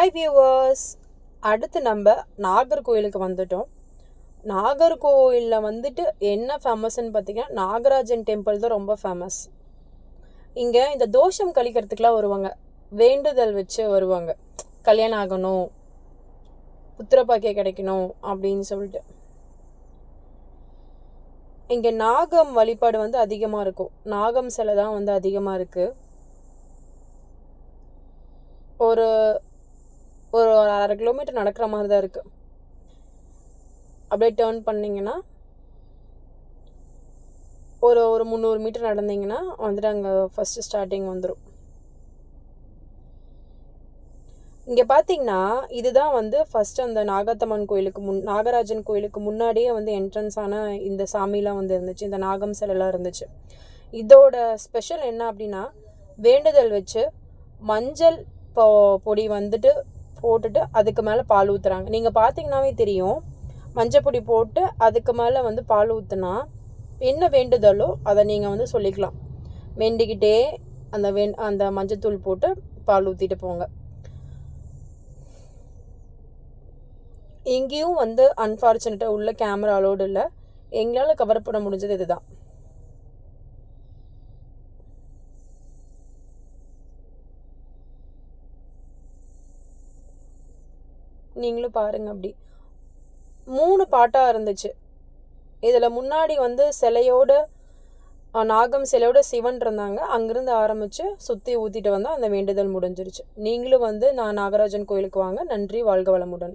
Hi viewers அடுத்து நம்ம நாகர்கோயிலுக்கு வந்துட்டோம். நாகர்கோயிலில் வந்துட்டு என்ன ஃபேமஸ்ன்னு பார்த்தீங்கன்னா நாகராஜன் டெம்பிள் தான் ரொம்ப ஃபேமஸ் இங்கே இந்த தோஷம் கழிக்கிறதுக்குலாம் வருவாங்க. வேண்டுதல் வச்சு வருவாங்க. கல்யாணம் ஆகணும். புத்திரப்பாக்கிய கிடைக்கணும் அப்படின்னு சொல்லிட்டு. இங்கே நாகம் வழிபாடு வந்து அதிகமாக இருக்கும். நாகம் சிலை தான் வந்து அதிகமாக இருக்குது ஒரு ஒரு அரை கிலோமீட்டர் நடக்கிற மாதிரி தான் இருக்குது அப்படியே டேர்ன் பண்ணிங்கன்னா ஒரு ஒரு முந்நூறு மீட்டர் நடந்தீங்கன்னா வந்துட்டு அங்கே ஃபஸ்ட்டு ஸ்டார்டிங் வந்துடும் இங்கே பார்த்தீங்கன்னா இதுதான் வந்து ஃபஸ்ட்டு அந்த நாகத்தம்மன் கோயிலுக்கு முன் நாகராஜன் கோயிலுக்கு முன்னாடியே வந்து என்ட்ரன்ஸான இந்த சாமிலாம் வந்து இருந்துச்சு. இந்த நாகம் சிலைலாம் இருந்துச்சு. இதோட ஸ்பெஷல் என்ன அப்படின்னா வேண்டுதல் வச்சு மஞ்சள் பொ பொடி வந்துட்டு போட்டுட்டு அதுக்கு மேலே பால் ஊற்றுறாங்க நீங்கள் பார்த்தீங்கன்னாவே தெரியும் மஞ்சள் பொடி போட்டு அதுக்கு மேலே வந்து பால் ஊற்றுனா என்ன வேண்டுதலோ அதை நீங்கள் வந்து சொல்லிக்கலாம். வேண்டிக்கிட்டே அந்த வே அந்த மஞ்சத்தூள் போட்டு பால் ஊற்றிட்டு போங்க. எங்கேயும் வந்து அன்ஃபார்ச்சுனேட்டாக உள்ள கேமரா அலோடு இல்லை எங்களால் கவர் பண்ண முடிஞ்சது இதுதான். நீங்களும் பாருங்க அப்படி. மூணு பாட்டாக இருந்துச்சு. இதில் முன்னாடி வந்து சிலையோட நாகம் சிலையோட சிவன் இருந்தாங்க. அங்கேருந்து ஆரம்பித்து சுற்றி ஊற்றிட்டு வந்தால் அந்த வேண்டுதல் முடிஞ்சிருச்சு. நீங்களும் வந்து நான் நாகராஜன் கோயிலுக்கு வாங்க. நன்றி வாழ்க வளமுடன்.